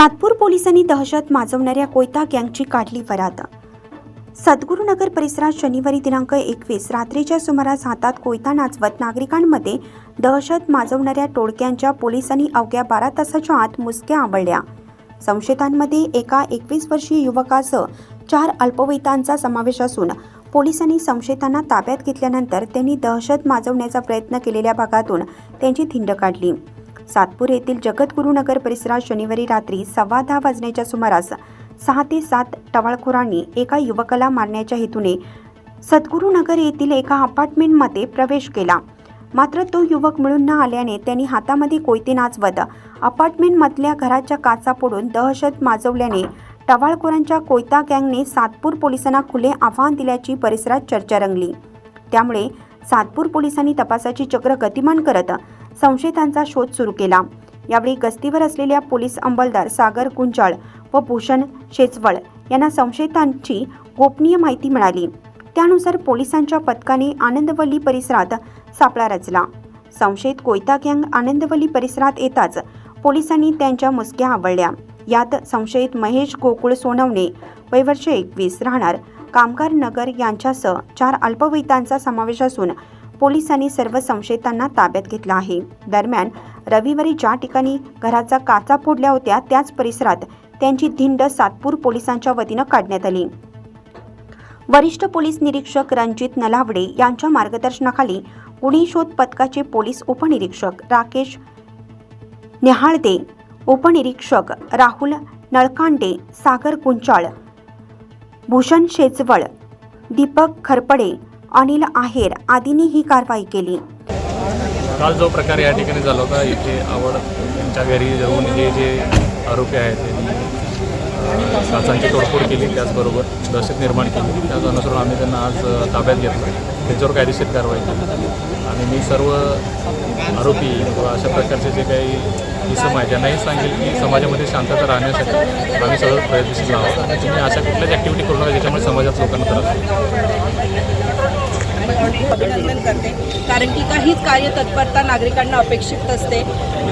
सातपूर पोलिसांनी दहशत माजवणाऱ्या कोयता गँगची काढली फरात सद्गुरुनगर परिसरात शनिवारी दिनांक एकवीस रात्रीच्या सुमारास हातात कोयता नाचवत नागरिकांमध्ये दहशत माजवणाऱ्या टोळक्यांच्या पोलिसांनी अवघ्या बारा तासाच्या आत मुसक्या आवळल्या संशयितांमध्ये एका एकवीस वर्षीय युवकासह चार अल्पवयीतांचा समावेश असून पोलिसांनी संशयितांना ताब्यात घेतल्यानंतर त्यांनी दहशत माजवण्याचा प्रयत्न केलेल्या भागातून त्यांची धिंड काढली. सातपूर येथील जगद्गुरुनगर परिसरात शनिवारी रात्री सव्वा दहा वाजण्याच्या सुमारास सहा ते सात टवाळखोरांनी एका युवकाला मारण्याच्या हेतूने सद्गुरुनगर येथील एका अपार्टमेंटमध्ये प्रवेश केला. मात्र तो युवक मिळून न आल्याने त्यांनी हातामध्ये कोयते नाचवत अपार्टमेंटमधल्या घराच्या काचा पडून दहशत माजवल्याने टवाळखोरांच्या कोयता गँगने सातपूर पोलिसांना खुले आव्हान दिल्याची परिसरात चर्चा रंगली. त्यामुळे सातपूर पोलिसांनी तपासाची चक्र गतिमान करत संशयितांचा शोध सुरू केला. यावेळी गस्तीवर असलेल्या पोलीस अंमलदार सागर गुंजाळ व भूषण शेचवळ यांना संशयितांची गोपनीय माहिती मिळाली. त्यानुसार पोलिसांच्या पथकाने आनंदवल्ली परिसरात सापळा रचला. संशयित कोयता गँग आनंदवल्ली परिसरात येताच पोलिसांनी त्यांच्या मुसक्या आवळल्या. यात संशयित महेश गोकुळ सोनवणे वयवर्ष एकवीस राहणार कामगार नगर यांच्यासह चार अल्पवयीतांचा समावेश असून पोलिसांनी सर्व संशयितांना ताब्यात घेतला आहे. दरम्यान रविवारी ज्या ठिकाणी घराचा काचा फोडल्या होत्या त्याच परिसरात त्यांची धिंड सातपूर पोलिसांच्या वतीनं काढण्यात आली. वरिष्ठ पोलीस निरीक्षक रणजित नलावडे यांच्या मार्गदर्शनाखाली गुन्हे शोध पथकाचे पोलीस उपनिरीक्षक राकेश नेहाळदे उपनिरीक्षक राहुल नळकांडे सागर गुंचाळ भूषण शेजवळ दीपक खरपडे अनिल आहेर आदींनी ही कारवाई केली. काल जो प्रकार या ठिकाणी झाला होता इथे आवड यांच्या घरी जाऊन हे जे आरोपी आहेत त्यांनी साचांची तोडफोड केली त्याचबरोबर दहशत निर्माण केली. त्याच अनुसरून आम्ही त्यांना आज ताब्यात घेतलं. त्याच्यावर कायदेशीर कारवाई केली. आणि मी सर्व आरोपी किंवा अशा प्रकारचे जे काही इसम आहे त्यांनाही सांगेल की समाजामध्ये शांतता राहण्यासाठी आम्ही सगळं प्रयत्नशील आहोत. आणि तुम्ही अशा कुठल्याच ॲक्टिव्हिटी करू नका ज्याच्यामुळे समाजात लोकांना त्रास होईल अभिनंदन करते. कारण की काहीच कार्यतत्परता नागरिकांना अपेक्षित असते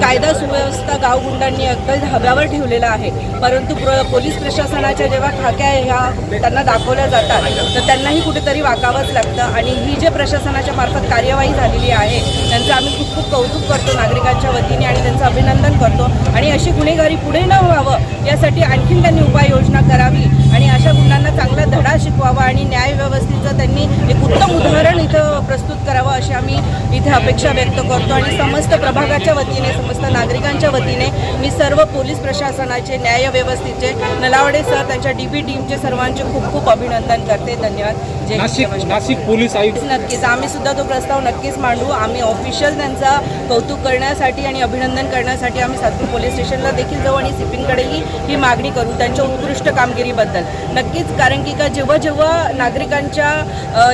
कायदा सुव्यवस्था गावगुंडांनी अगदी हव्यावर ठेवलेला आहे. परंतु प्र पोलीस प्रशासनाच्या जेव्हा खाक्या ह्या त्यांना दाखवल्या जातात तर त्यांनाही कुठेतरी वाकावंच लागतं. आणि ही जे प्रशासनाच्या मार्फत कार्यवाही झालेली आहे त्यांचं आम्ही खूप खूप कौतुक करतो नागरिकांच्या वतीने आणि त्यांचं अभिनंदन करतो. आणि अशी गुन्हेगारी पुढे न व्हावं यासाठी आणखीन त्यांनी उपाययोजना करा आणि अशा गुन्ह्यांना चांगला धडा शिकवावा आणि न्याय व्यवस्थेचं त्यांनी एक उत्तम उदाहरण इथं प्रस्तुत करावं अशी आम्ही इथे अपेक्षा व्यक्त करतो आणि समस्त प्रभागाच्या वतीने समस्त नागरिकांच्या वतीने मी सर्व पोलीस प्रशासनाचे न्याय व्यवस्थेचे नलावडे सर त्यांच्या डी बी टीमचे सर्वांचे खूप खूप अभिनंदन करते. धन्यवाद. जय नाशिक. नाशिक पोलीस आयुक्त नक्कीच आम्ही सुद्धा तो प्रस्ताव नक्कीच मांडू. आम्ही ऑफिशियल त्यांचा कौतुक करण्यासाठी आणि अभिनंदन करण्यासाठी आम्ही सातपूर पोलीस स्टेशनला देखील जाऊ आणि सिपिंगकडेही ही मागणी करू त्यांच्या उत्कृष्ट कामगिरीबद्दल. नक्कीच कारण की का जेव्हा जेव्हा नागरिकांच्या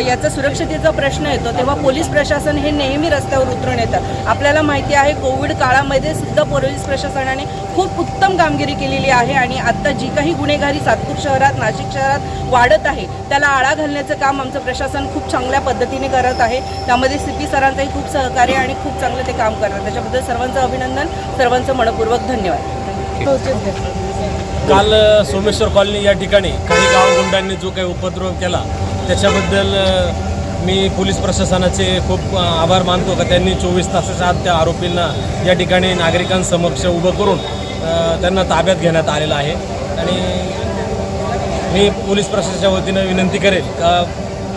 याचा सुरक्षतेचा प्रश्न येतो तेव्हा पोलीस प्रशासन हे नेहमी रस्त्यावर उतरून येतं. आपल्याला माहिती आहे कोविड काळामध्ये सुद्धा पोलीस प्रशासनाने खूप खूप उत्तम कामगिरी केलेली आहे आणि आता जी काही गुन्हेगारी सातपूर शहरात नाशिक शहरात वाढत आहे त्याला आळा घालण्याचं काम आमचं प्रशासन खूप चांगल्या पद्धतीने करत आहे. त्यामध्ये सी पी सरांचंही खूप सहकार्य आणि खूप चांगलं ते काम करतात. त्याच्याबद्दल सर्वांचं अभिनंदन सर्वांचं मनपूर्वक धन्यवाद. काल सोमेश्वर कॉलनी या ठिकाणी काही गावगुंडांनी जो काही उपद्रव केला त्याच्याबद्दल मी पोलीस प्रशासनाचे खूप आभार मानतो का त्यांनी चोवीस तासाच्या आत त्या आरोपींना या ठिकाणी नागरिकांसमक्ष उभं करून त्यांना ताब्यात घेण्यात आलेलं आहे. आणि मी पोलीस प्रशासनाच्या वतीनं विनंती करेल का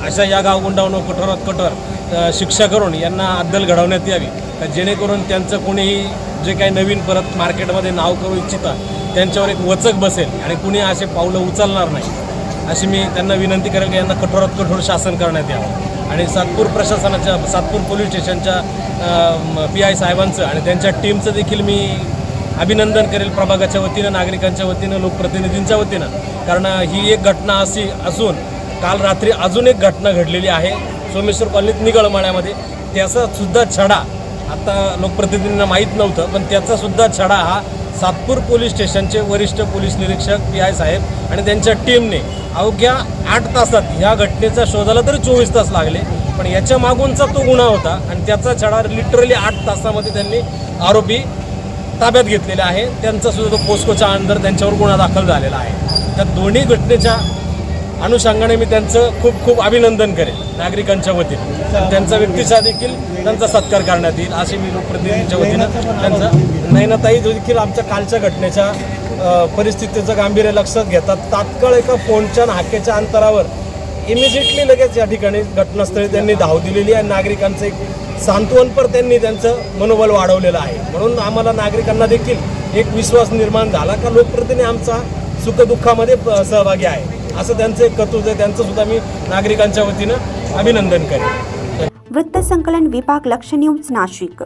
अशा या गावगुंडावनं कठोरात कठोर शिक्षा करून यांना अद्दल घडवण्यात यावी का जेणेकरून त्यांचं कोणीही जे काही नवीन परत मार्केटमध्ये नाव करू इच्छितात त्यांच्यावर एक वचक बसेल आणि कुणी असे पावलं उचलणार नाही अशी मी त्यांना विनंती करेल की यांना कठोरात कठोर शासन करण्यात यावं. आणि सातपूर प्रशासनाच्या सातपूर पोलीस स्टेशनच्या पी आय साहेबांचं आणि त्यांच्या टीमचं देखील मी अभिनंदन करेल प्रभागाच्या वतीनं नागरिकांच्या वतीनं लोकप्रतिनिधींच्या वतीनं. कारण ही एक घटना अशी असून काल रात्री अजून एक घटना घडलेली आहे. सोमेश्वर कॉलनीत निगळमाळ्यामध्ये. त्याचा सुद्धा छडा आता लोकप्रतिनिधींना माहीत नव्हतं पण त्याचासुद्धा छडा हा सातपूर पोलीस स्टेशनचे वरिष्ठ पोलीस निरीक्षक पी आय साहेब आणि त्यांच्या टीमने अवघ्या आठ तासात ह्या घटनेचा शोधाला तरी चोवीस तास लागले. पण याच्या मागूनचा तो गुन्हा होता आणि त्याचा छडा लिटरली आठ तासामध्ये त्यांनी आरोपी ताब्यात घेतलेले आहे. त्यांचा सुद्धा तो पोस्कोच्या अंदर त्यांच्यावर गुन्हा दाखल झालेला आहे. त्या दोन्ही घटनेच्या अनुषंगाने मी त्यांचं खूप खूप अभिनंदन करेन नागरिकांच्या वतीने. त्यांचा व्यक्तीचा देखील त्यांचा सत्कार करण्यात येईल असे मी लोकप्रतिनिधींच्या वतीनं त्यांचा नैनाताई देखील आमच्या कालच्या घटनेच्या परिस्थितीचं गांभीर्य लक्षात घेतात तात्काळ एका फोनच्या हाकेच्या अंतरावर इमिजिएटली लगेच या ठिकाणी घटनास्थळी त्यांनी धाव दिलेली आहे. नागरिकांचं एक सांत्वनपर त्यांनी त्यांचं मनोबल वाढवलेलं आहे. म्हणून आम्हाला नागरिकांना देखील एक विश्वास निर्माण झाला का लोकप्रतिनिधी आमचा सुखदुःखामध्ये प- सहभागी आहे. असं त्यांचं एक कर्तृत्व आहे. त्यांचं सुद्धा मी नागरिकांच्या वतीनं अभिनंदन करेन. वृत्तसंकलन विभाग लक्ष न्यूज नाशिक.